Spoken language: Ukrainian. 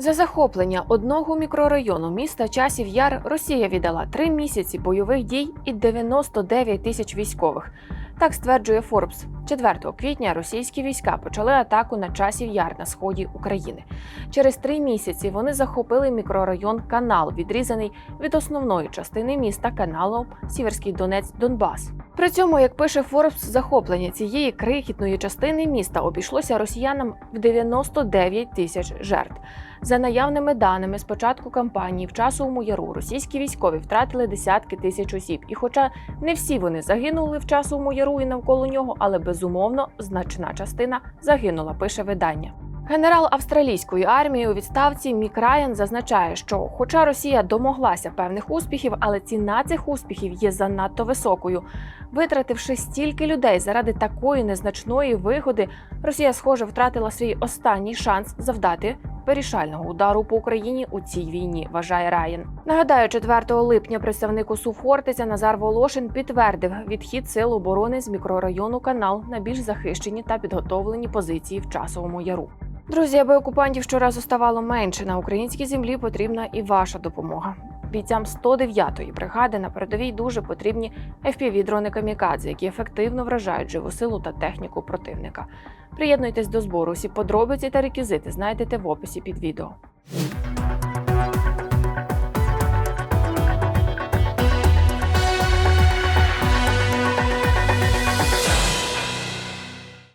За захоплення одного мікрорайону міста Часів Яр Росія віддала три місяці бойових дій і 99 тисяч військових. Так стверджує Форбс. 4 квітня російські війська почали атаку на часів яр на сході України. Через три місяці вони захопили мікрорайон Канал, відрізаний від основної частини міста каналом Сіверський Донець Донбас. При цьому, як пише Форбс, захоплення цієї крихітної частини міста обійшлося росіянам в 99 тисяч жертв. За наявними даними з початку кампанії в часовому яру російські військові втратили десятки тисяч осіб. І хоча не всі вони загинули в часовому яру і навколо нього, але безумовно значна частина загинула, пише видання. Генерал австралійської армії у відставці Мік Райан зазначає, що, хоча Росія домоглася певних успіхів, але ціна цих успіхів є занадто високою. Витративши стільки людей заради такої незначної вигоди, Росія, схоже, втратила свій останній шанс завдати вирішального удару по Україні у цій війні, вважає Райан. Нагадаю, 4 липня представник УСУ Хортиця Назар Волошин підтвердив відхід сил оборони з мікрорайону Канал на більш захищені та підготовлені позиції в часовому яру. Друзі, аби окупантів щоразу ставало менше на українській землі, потрібна і ваша допомога. Бійцям 109-ї бригади на передовій дуже потрібні FPV-дрони камікадзе, які ефективно вражають живу силу та техніку противника. Приєднуйтесь до збору. Усі подробиці та реквізити знайдете в описі під відео.